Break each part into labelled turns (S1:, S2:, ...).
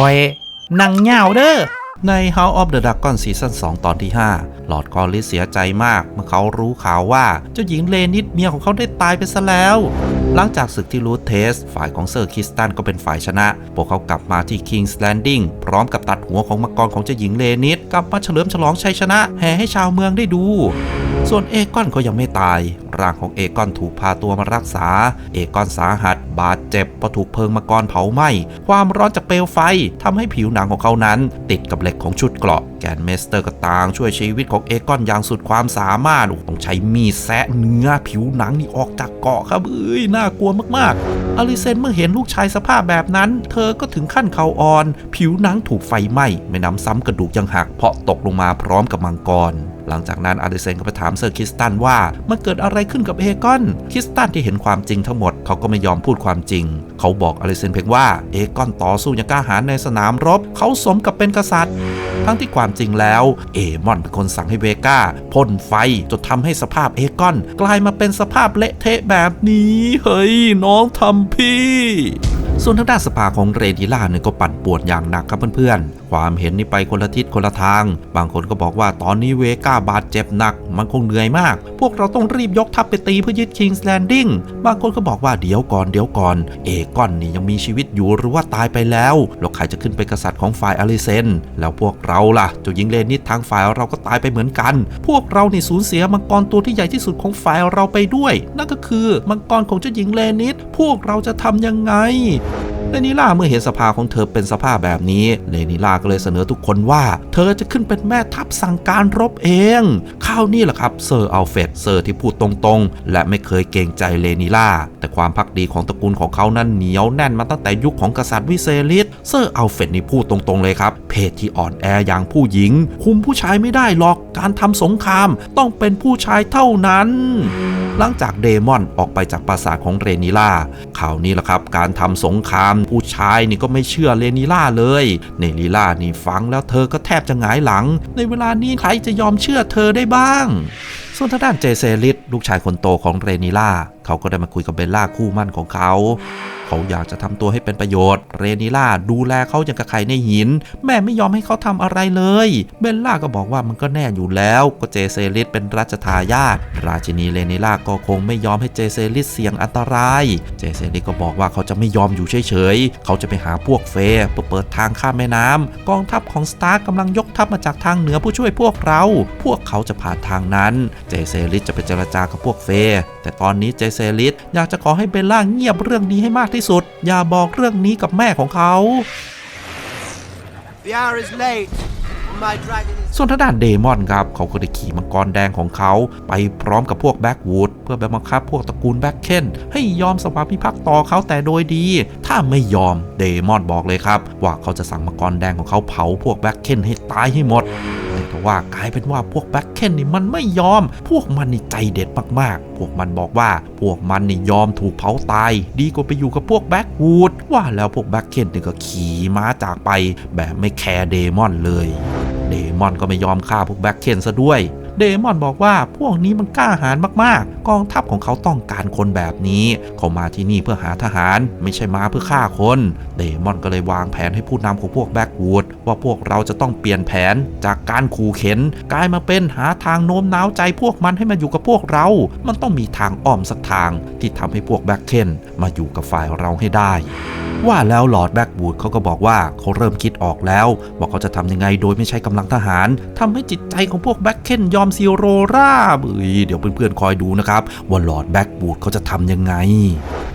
S1: คอย นังเหงาเด้อใน House of the Dragon ซีซั่น2ตอนที่ 5 หลอดกอริสเสียใจมาก เมื่อเขารู้ข่าวว่าเจ้าหญิงเลนิดเมียของเขาได้ตายไปซะแล้ว หลังจากศึกที่รูทเทส ฝ่ายของเซอร์คิสตันก็เป็นฝ่ายชนะ พวกเขากลับมาที่ King's Landing พร้อมกับตัดหัวของมังกรของเจ้าหญิงเลนิด กลับมาเฉลิมฉลองชัยชนะ แห่ให้ชาวเมืองได้ดู ส่วนเอกอนก็ยังไม่ตาย ร่างของเอกอนถูกพาตัวมารักษา เอกอนสาหัส บาดเจ็บเพราะถูกเพลิงมังกรเผาไหม้ ความร้อนจากเปลวไฟทำให้ผิวหนังของเขานั้น ติดกับเหล็กของชุดเกราะ แกนเมสเตอร์ก็ต่างช่วยชีวิตของเอกอนอย่างสุดความสามารถต้องใช้มีดแซะเนื้อผิวหนังนี่ออกจากเกาะครับเอ้ยน่ากลัวมากๆอลิเซนเมื่อเห็นลูกชายสภาพแบบนั้น เธอก็ถึงขั้นเขาอ่อน ผิวหนังถูกไฟไหม้ไม่น้ำซ้ำกระดูกยังหักเพราะตกลงมาพร้อมกับมังกร หลังจากนั้นอาริเซนก็ไปถามเซอร์คริสตันว่ามันเกิดอะไรขึ้นกับเอกอนคริสตันที่เห็นความจริงทั้งหมดเขาก็ไม่ยอมพูดความจริง เขาบอกอาริเซนเพียงว่าเอกอนต่อสู้อย่างกล้าหาญในสนามรบ เขาสมกับเป็นกษัตริย์ ทั้งที่ความจริงแล้วเอมอนเป็นคนสั่งให้เวก้าพ่นไฟจนทำให้สภาพเอกอน กลายมาเป็นสภาพเละเทะแบบนี้ เฮ้ยน้องทำพี่ ส่วนทางด้านสภาของเรดิล่าเนี่ยก็ปั่นป่วนอย่างหนักครับเพื่อนๆ ความเห็นนี่ไปคนละทิศคนละทาง บางคนก็บอกว่าตอนนี้เวก้าบาดเจ็บหนัก มันคงเหนื่อยมาก พวกเราต้องรีบยกทัพไปตีเพื่อยึดคิงส์แลนดิ้ง บางคนก็บอกว่าเดี๋ยวก่อนเดี๋ยวก่อน เอกอนนี่ยังมีชีวิตอยู่หรือว่าตายไปแล้วแล้วใครจะขึ้นเป็นกษัตริย์ของฝ่ายอลิเซน แล้วพวกเราล่ะเจ้าหญิงเลนิดทางฝ่ายเราก็ตายไปเหมือนกัน พวกเรานี่สูญเสียมังกรตัวที่ใหญ่ที่สุดของฝ่ายเราไปด้วย นั่นก็คือมังกรของเจ้าหญิงเลนิดพวกเราจะทำยังไง เลนิล่าเมื่อเห็นสภาของเธอเป็นสภาพแบบนี้ เลนิล่าก็เลยเสนอทุกคนว่า เธอจะขึ้นเป็นแม่ทัพสั่งการรบเองข้าวนี่แหละครับเซอร์อัลเฟดเซอร์ที่พูดตรงๆ และไม่เคยเกรงใจเลนิล่า แต่ความพักดีของตระกูลของเขานั้นเหนียวแน่นมาตั้งแต่ยุคของกษัตริย์วิเซริสเซอร์อัลเฟดนี่พูดตรงๆเลยครับเพศที่อ่อนแออย่างผู้หญิง คุมผู้ชายไม่ได้หรอกการทำสงครามต้องเป็นผู้ชายเท่านั้น หลังจากเดมอนออกไปจากปราสาทของเรนิล่าข่าวนี้แหละครับ การทำสงครามผู้ชายนี่ก็ไม่เชื่อเรนิล่าเลยเนลิล่านี่ฟังแล้วเธอก็แทบจะหงายหลัง ในเวลานี้ใครจะยอมเชื่อเธอได้บ้าง ส่วนทางด้านเจเซลิสลูกชายคนโตของเรนิล่า เขาก็ได้มาคุยกับเบลล่าคู่มั่นของเขา เขาอยากจะทำตัวให้เป็นประโยชน์ เรนิล่าดูแลเขาอย่างกับใครในหิน แม่ไม่ยอมให้เขาทำอะไรเลย เบลล่าก็บอกว่ามันก็แน่อยู่แล้ว ก็เจเซลิสเป็นรัชทายาทราชินีเรนิล่าก็คงไม่ยอมให้เจเซลิสเสี่ยงอันตราย เจเซลิสก็บอกว่าเขาจะไม่ยอมอยู่เฉยๆ เขาจะไปหาพวกเฟย์เพื่อเปิดทางข้ามแม่น้ำกองทัพของสตาร์กำลังยกทัพมาจากทางเหนือผู้ช่วยพวกเรา พวกเขาจะผ่านทางนั้น เจเซลิสจะไปเจรจากับพวกเฟย์แต่ตอนนี้เจเซลิสอยากจะขอให้เบลล่าเงียบเรื่องนี้ให้มากที่สุด อย่าบอกเรื่องนี้กับแม่ของเขา
S2: The hour is late. My dragon is
S1: ส่วนทางด้านเดมอนครับ เขาก็ได้ขี่มังกรแดงของเขา ไปพร้อมกับพวกแบ็กวูดเพื่อไปบังคับพวกตระกูลแบ็กเคนให้ยอมสวามิภักดิ์ต่อเขาแต่โดยดี ถ้าไม่ยอมเดมอนบอกเลยครับ ว่าเขาจะสั่งมังกรแดงของเขาเผาพวกแบ็กเคนให้ตายให้หมด แต่ว่ากลายเป็นว่าพวกแบ็คเคนนี่มันไม่ยอม พวกมันนี่ใจเด็ดมากๆ พวกมันบอกว่าพวกมันนี่ยอมถูกเผาตาย ดีกว่าไปอยู่กับพวกแบ็กวูดว่าแล้วพวกแบ็คเคนนี่ก็ขี่ม้าจากไป แบบไม่แคร์เดมอนเลย เดมอนก็ไม่ยอมฆ่าพวกแบ็คเคนซะด้วย เดมอนบอกว่าพวกนี้มันกล้าหาญมากๆ กองทัพของเขาต้องการคนแบบนี้ เขามาที่นี่เพื่อหาทหาร ไม่ใช่มาเพื่อฆ่าคน เดมอนก็เลยวางแผนให้ผู้นำของพวกแบ็กวูดว่าพวกเราจะต้องเปลี่ยนแผนจากการขู่เข็น กลายมาเป็นหาทางโน้มน้าวใจพวกมันให้มาอยู่กับพวกเรา มันต้องมีทางอ้อมสักทางที่ทำให้พวกแบ็คเคนมาอยู่กับฝ่ายเราให้ได้ ว่าแล้วลอร์ดแบ็กวูดเขาก็บอกว่าเขาเริ่มคิดออกแล้วว่าเขาจะทำยังไงโดยไม่ใช้กำลังทหารทำให้จิตใจของพวกแบ็คเคนยอมซีโรราบเอ้ยเดี๋ยวเพื่อนๆคอยดูนะครับว่าลอร์ดแบ็กวูดเขาจะทำยังไง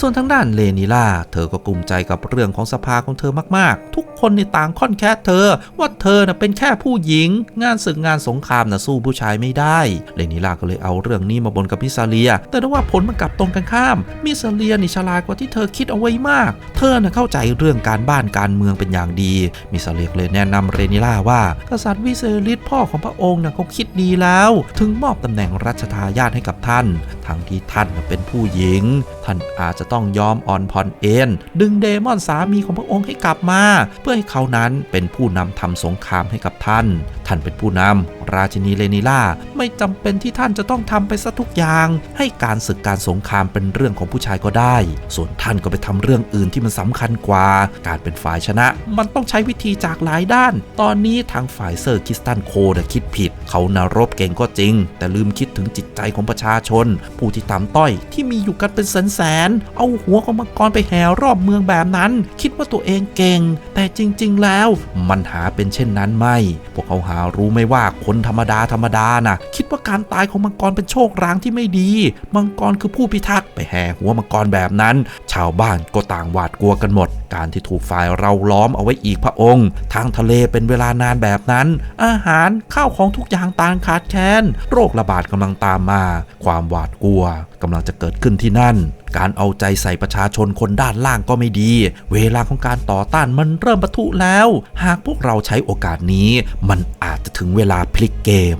S1: ส่วนทางด้านเลนิล่าเธอก็กลุ้มใจกับเรื่องของสภาของเธอมากๆ ทุกคนในต่างค่อนแค่เธอ ว่าเธอน่ะเป็นแค่ผู้หญิง งานศึกงานสงครามน่ะสู้ผู้ชายไม่ได้ เลนิล่าก็เลยเอาเรื่องนี้มาบนกับมิซาเลีย แต่ว่าผลมันกลับตรงกันข้ามมิซาเลียนี่ฉลาดกว่าที่เธอคิดเอาไว้มาก เธอนะเข้าใจเรื่องการบ้านการเมืองเป็นอย่างดี มิซาเลียกเลยแนะนำเรนิล่าว่า กษัตริย์วิเซริสพ่อของพระองค์น่ะเขาคิดดีแล้ว ถึงมอบตำแหน่งรัชทายาทให้กับท่าน ทั้งที่ท่านเป็นผู้หญิง ท่านอาจจะต้องยอมอ่อนผ่อนเอ็นดึงเดมอนสามีของพระองค์ให้กลับมา เพื่อให้เขานั้นเป็นผู้นำทำสงครามให้กับท่าน ท่านเป็นผู้นำ ราชินีเลนิล่าไม่จำเป็นที่ท่านจะต้องทำไปซะทุกอย่าง ให้การศึกการสงครามเป็นเรื่องของผู้ชายก็ได้ ส่วนท่านก็ไปทำเรื่องอื่นที่มันสำคัญกว่า การเป็นฝ่ายชนะ มันต้องใช้วิธีจากหลายด้าน ตอนนี้ทางฝ่ายเซอร์คิสตันโคดคิดผิด เขานารบเก่งก็จริง แต่ลืมคิดถึงจิตใจของประชาชน ผู้ที่ต่ำต้อยที่มีอยู่กันเป็นแสนๆเอาหัวของมังกรไปแห่รอบเมืองแบบนั้น คิดว่าตัวเองเก่ง แต่จริง ๆ แล้ว มันหาเป็นเช่นนั้นไม่ พวกเขาหารู้ไม่ว่าคนธรรมดาธรรมดาน่ะ คิดว่าการตายของมังกรเป็นโชคร้างที่ไม่ดี มังกรคือผู้พิทักษ์ไปแห่หัวมังกรแบบนั้น ชาวบ้านก็ต่างหวาดกลัวกันหมด การที่ถูกฝ่ายเราล้อมเอาไว้อีกพระองค์ ทางทะเลเป็นเวลานานแบบนั้น อาหารข้าวของทุกอย่างต่างขาดแคลนโรคระบาดกำลังตามมา ความหวาดกลัวกำลังจะเกิดขึ้นที่นั่น การเอาใจใส่ประชาชนคนด้านล่างก็ไม่ดี เวลาของการต่อต้านมันเริ่มปะทุแล้ว หากพวกเราใช้โอกาสนี้ มันอาจจะถึงเวลาพลิกเกม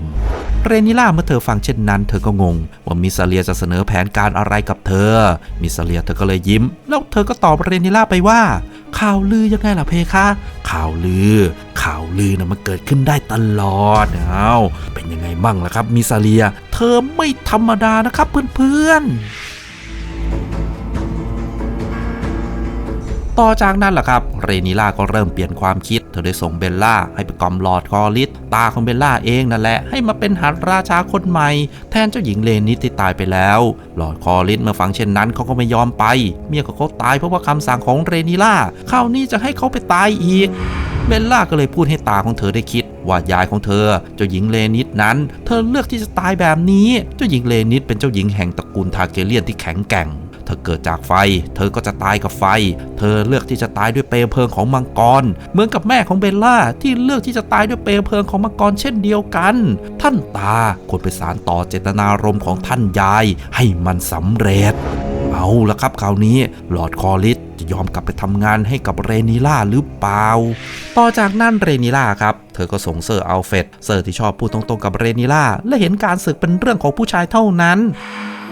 S1: เรนิล่าเมื่อเธอฟังเช่นนั้น เธอก็งง ว่ามิซาเลียจะเสนอแผนการอะไรกับเธอ มิซาเลียเธอก็เลยยิ้ม แล้วเธอก็ตอบเรนิล่าไปว่า ข่าวลือยังไงล่ะเพคะ ข่าวลือ ข่าวลือนะมันเกิดขึ้นได้ตลอดเอาเป็นยังไงมั่งล่ะครับมิซาเลีย เธอไม่ธรรมดานะครับเพื่อนๆ ต่อจากนั้นล่ะครับ เรนิล่าก็เริ่มเปลี่ยนความคิด เธอได้ส่งเบลล่าให้ไปกอมลอดคอริสตาของเบลล่าเองนั่นแหละให้มาเป็นหัดราชาคนใหม่ แทนเจ้าหญิงเลนิสที่ตายไปแล้วลอดคอริสเมื่อฟังเช่นนั้นเขาก็ไม่ยอมไป เมียของเขาตายเพราะว่าคำสั่งของเรนิล่าคราวนี้จะให้เขาไปตายอีกเบลล่าก็เลยพูดให้ตาของเธอได้คิดว่ายายของเธอ เจ้าหญิงเลนิสนั้น เธอเลือกที่จะตายแบบนี้ เจ้าหญิงเลนิสเป็นเจ้าหญิงแห่งตระกูลทาเกเลียนที่แข็งแกร่ง เธอเกิดจากไฟ เธอก็จะตายกับไฟ เธอเลือกที่จะตายด้วยเปลวเพลิงของมังกร เหมือนกับแม่ของเบลล่าที่เลือกที่จะตายด้วยเปลวเพลิงของมังกรเช่นเดียวกัน ท่านตาควรไปสารต่อเจตนารมณ์ของท่านยาย ให้มันสำเร็จ เอาละครับคราวนี้หลอดคอริสจะยอมกลับไปทำงานให้กับเรนิล่าหรือเปล่า ต่อจากนั้นเรนิล่าครับ เธอก็ส่งเซอร์อัลเฟดเซอร์ที่ชอบพูดตรงๆกับเรนิล่า และเห็นการศึกเป็นเรื่องของผู้ชายเท่านั้น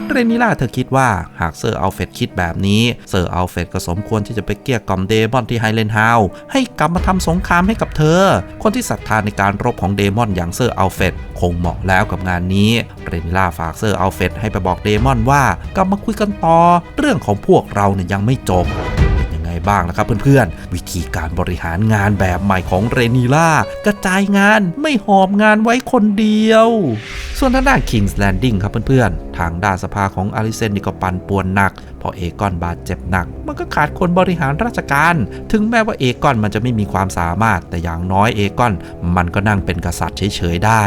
S1: เรนิล่าเธอคิดว่าหากเซอร์อัลเฟดคิดแบบนี้ เซอร์อัลเฟดก็สมควรที่จะไปเกลี้ยกล่อมเดมอนที่ไฮเลนฮาวให้กลับมาทำสงครามให้กับเธอ คนที่ศรัทธาในการรบของเดมอนอย่างเซอร์อัลเฟดคงเหมาะแล้วกับงานนี้ เรนิล่าฝากเซอร์อัลเฟดให้ไปบอกเดมอนว่ากลับมาคุยกันต่อ เรื่องของพวกเราเนี่ยยังไม่จบยังไงบ้างนะครับเพื่อนๆ วิธีการบริหารงานแบบใหม่ของเรนีล่ากระจายงานไม่หอบงานไว้คนเดียว ส่วนทางด้าน King's Landing ครับเพื่อนๆ ทางด้านสภาของอาริเซนนี่ก็ปั่นป่วนหนัก พอเอกอนบาดเจ็บหนัก มันก็ขาดคนบริหารราชการ ถึงแม้ว่าเอกอนมันจะไม่มีความสามารถ แต่อย่างน้อยเอกอน มันก็นั่งเป็นกษัตริย์เฉยๆ ได้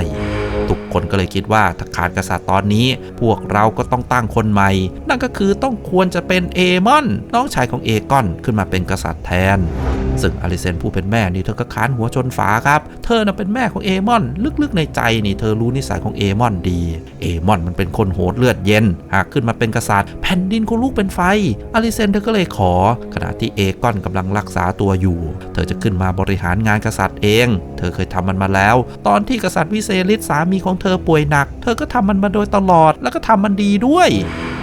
S1: ทุกคนก็เลยคิดว่าถ้าขาดกษัตริย์ตอนนี้ พวกเราก็ต้องตั้งคนใหม่ นั่นก็คือต้องควรจะเป็นเอมอน น้องชายของเอกอนขึ้นมาเป็นกษัตริย์แทน ซึ่งอลิเซนผู้เป็นแม่นี่เธอก็ค้านหัวชนฝาครับ เธอน่ะเป็นแม่ของเอมอน ลึกๆในใจนี่เธอรู้นิสัยของเอมอนดี เอมอนมันเป็นคนโหดเลือดเย็น หากขึ้นมาเป็นกษัตริย์ แผ่นดินก็ลุกเป็นไฟ อลิเซนเธอก็เลยขอ ขณะที่เอกอนกำลังรักษาตัวอยู่ เธอจะขึ้นมาบริหารงานกษัตริย์เอง เธอเคยทำมันมาแล้ว ตอนที่กษัตริย์วิเซริสสามีของเธอป่วยหนัก เธอก็ทำมันมาโดยตลอด แล้วก็ทำมันดีด้วย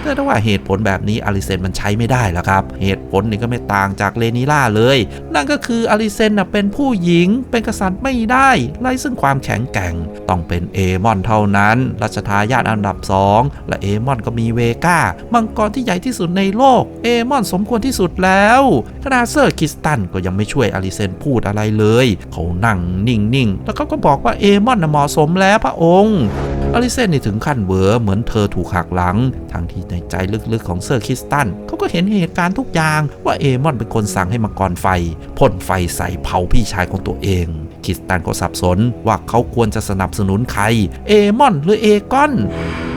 S1: แต่ถ้าว่าเหตุผลแบบนี้อลิเซนมันใช้ไม่ได้แล้วครับ เหตุผลนี่ก็ไม่ต่างจากเลนิล่าเลย นั่นก็คืออลิเซนนะเป็นผู้หญิง เป็นกษัตริย์ไม่ได้ไร้ซึ่งความแข็งแกร่ง ต้องเป็นเอมอนเท่านั้นรัชทายาทอันดับ 2 และเอมอนก็มีเวก้ามังกรที่ใหญ่ที่สุดในโลก เอมอนสมควรที่สุดแล้วขนาดเซอร์คิสตันก็ยังไม่ช่วยอลิเซนพูดอะไรเลย เขานั่งนิ่งๆ แล้วเขาก็บอกว่าเอมอนเหมาะสมแล้วพระองค์ อลิเซนนี่ถึงขั้นเวอเหมือนเธอถูกหักหลัง ทั้งที่ในใจลึกๆของเซอร์คริสตันเขาก็เห็นเหตุการณ์ทุกอย่างว่าเอมอนเป็นคนสั่งให้มังกรไฟพ่นไฟใส่เผาพี่ชายของตัวเองคริสตันก็สับสนว่าเขาควรจะสนับสนุนใคร เอมอนหรือเอกอน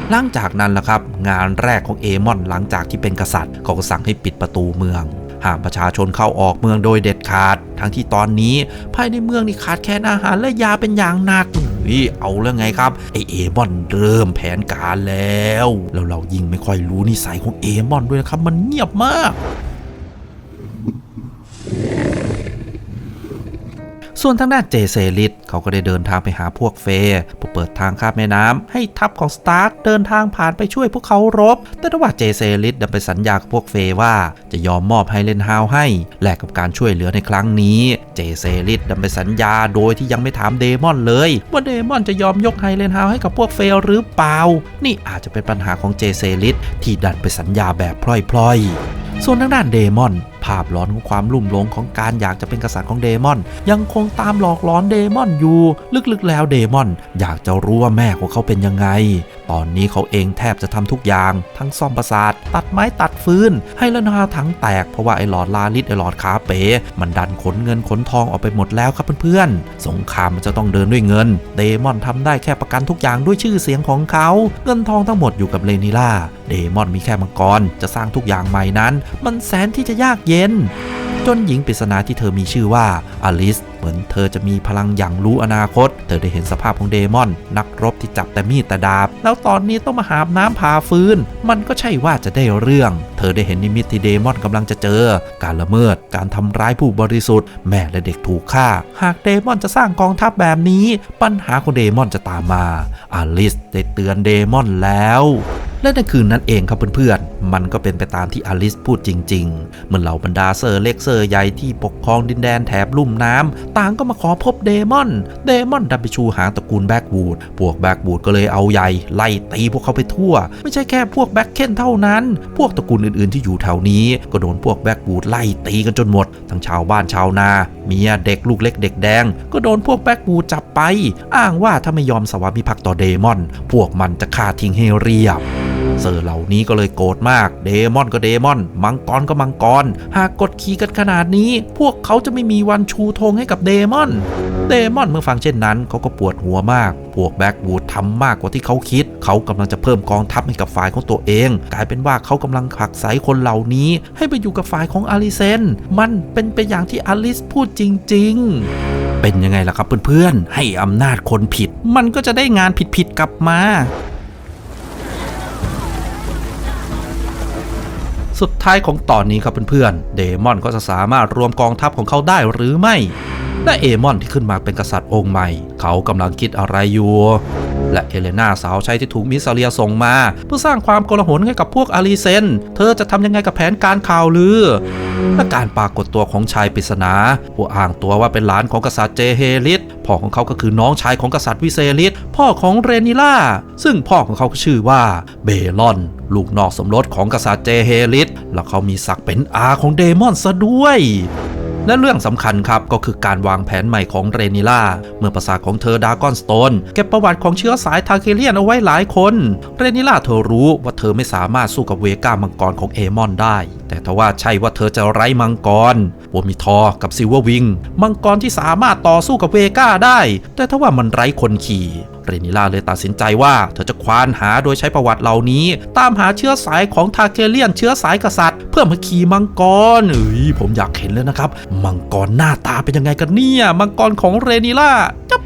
S1: หลังจากนั้นล่ะครับงานแรกของเอมอนหลังจากที่เป็นกษัตริย์เขาก็สั่งให้ปิดประตูเมืองห้ามประชาชนเข้าออกเมืองโดยเด็ดขาด ทั้งที่ตอนนี้ภายในเมืองนี่ขาดแคลนอาหารและยาเป็นอย่างหนัก นี่เอาแล้วไงครับไอเอมอนเริ่มแผนการแล้วแล้วเรายิงไม่ค่อยรู้นิสัยของเอมอนด้วยนะครับมันเงียบมาก ส่วนทางด้านเจเซลิสเขาก็ได้เดินทางไปหาพวกเฟย์เพื่อเปิดทางข้ามแม่น้ำให้ทัพของสตาร์กเดินทางผ่านไปช่วยพวกเขารบ แต่ทว่าเจเซลิสดันไปสัญญากับพวกเฟย์ว่าจะยอมมอบให้เลนฮาวให้แลกกับการช่วยเหลือในครั้งนี้ เจเซลิสดันไปสัญญาโดยที่ยังไม่ถามเดมอนเลย ว่าเดมอนจะยอมยกไฮเลนฮาวให้กับพวกเฟย์หรือเปล่า นี่อาจจะเป็นปัญหาของเจเซลิสที่ดันไปสัญญาแบบพล่อยๆ ส่วนทางด้านเดมอนภาพหลอนของความลุ่มหลงของการอยากจะเป็นกษัตริย์ของเดมอน ยังคงตามหลอกหลอนเดมอนอยู่ ลึกๆแล้วเดมอน อยากจะรู้ว่าแม่ของเขาเป็นยังไง ตอนนี้เขาเองแทบจะทำทุกอย่าง ทั้งซ่อมประสาท ตัดไม้ตัดฟืน ให้ละนาถังแตกเพราะว่าไอ้หลอดลาลิดไอ้หลอดขาเป๋ มันดันขนเงินขนทองออกไปหมดแล้วครับเพื่อนๆสงครามมันจะต้องเดินด้วยเงิน เดมอนทำได้แค่ประกันทุกอย่างด้วยชื่อเสียงของเขา เงินทองทั้งหมดอยู่กับเลนิล่า เดมอนมีแค่มังกรจะสร้างทุกอย่างใหม่นั้น มันแสนที่จะยากเย็น จนหญิงปริศนาที่เธอมีชื่อว่าอลิสเหมือนเธอจะมีพลังอย่างรู้อนาคต เธอได้เห็นสภาพของเดมอน นักรบที่จับแต่มีดแต่ดาบ แล้วตอนนี้ต้องมาหาบน้ำพาฟืน มันก็ใช่ว่าจะได้เรื่อง เธอได้เห็นนิมิตที่เดมอนกำลังจะเจอ การละเมิด การทำร้ายผู้บริสุทธิ์ แม่และเด็กถูกฆ่า หากเดมอนจะสร้างกองทัพแบบนี้ ปัญหาของเดมอนจะตามมาอลิสได้เตือนเดมอนแล้วและในคืนนั้นเองครับเพื่อนๆ มันก็เป็นไปตามที่อลิสพูดจริง ๆ เมื่อเหล่าบรรดาเซอร์เล็กเซอร์ใหญ่ที่ปกครองดินแดนแถบลุ่มน้ำต่างก็มาขอพบเดมอน เดมอนดันไปชูหางตระกูลแบ็กวูด พวกแบ็กวูดก็เลยเอาใหญ่ไล่ตีพวกเขาไปทั่ว ไม่ใช่แค่พวกแบ็กเคนเท่านั้น พวกตระกูลอื่นๆที่อยู่แถวนี้ ก็โดนพวกแบ็กวูดไล่ตีกันจนหมด ทั้งชาวบ้านชาวนา เมียเด็กลูกเล็กเด็กแดง ก็โดนพวกแบ็กวูดจับไป อ้างว่าถ้าไม่ยอมสวามิภักดิ์ต่อเดมอน พวกมันจะฆ่าทิ้งให้เรียบ เซอร์เหล่านี้ก็เลยโกรธมาก เดมอนก็เดมอน มังกรก็มังกร หากกดขี่กันขนาดนี้ พวกเขาจะไม่มีวันชูธงให้กับเดมอน เดมอนเมื่อฟังเช่นนั้นเขาก็ปวดหัวมาก พวกแบ็กวูดทำมากกว่าที่เขาคิด เขากำลังจะเพิ่มกองทัพให้กับฝ่ายของตัวเอง กลายเป็นว่าเขากำลังผลักไสคนเหล่านี้ ให้ไปอยู่กับฝ่ายของอาริเซน มันเป็นไปอย่างที่อลิสพูดจริง ๆเป็นยังไงล่ะครับเพื่อนๆ ให้อำนาจคนผิด มันก็จะได้งานผิดๆกลับมา สุดท้ายของตอนนี้ครับเพื่อนๆ เดมอนก็จะสามารถรวมกองทัพของเขาได้หรือไม่และเอมอนที่ขึ้นมาเป็นกษัตริย์องค์ใหม่ เขากำลังคิดอะไรอยู่ และเอเลนาสาวใช้ที่ถูกมิสซาเลียส่งมา เพื่อสร้างความโกลาหลให้กับพวกอารีเซน เธอจะทำยังไงกับแผนการข่าวลือ และการปรากฏตัวของชายปริศนาผู้อ้างตัวว่าเป็นหลานของกษัตริย์เจเฮลิสพ่อของเขาก็คือน้องชายของกษัตริย์วิเซลิสพ่อของเรนิล่า ซึ่งพ่อของเขาก็ชื่อว่าเบลอน ลูกนอกสมรสของกษัตริย์เจเฮลิสและเขามีศักดิ์เป็นอาของเดมอนซะด้วย และเรื่องสำคัญครับก็คือการวางแผนใหม่ของเรนิล่า เมื่อประสาทของเธอดากอนสโตนเก็บประวัติของเชื้อสายทาเคเลียนเอาไว้หลายคน เรนิล่าเธอรู้ว่าเธอไม่สามารถสู้กับเวก้ามังกรของเอมอนได้ แต่ทว่าใช่ว่าเธอจะไร้มังกรโวมิทอร์กับซิลเวอร์วิงมังกรที่สามารถต่อสู้กับเวก้าได้ แต่ทว่ามันไร้คนขี่ เรนิล่าเลยตัดสินใจว่า เธอจะควานหาโดยใช้ประวัติเหล่านี้ ตามหาเชื้อสายของทาเคเลียนเชื้อสายกษัตริย์ เพื่อมาขี่มังกรเอ้ยผมอยากเห็นเลยนะครับ มังกรหน้าตาเป็นยังไงกันเนี่ย มังกรของเรนิล่าจับ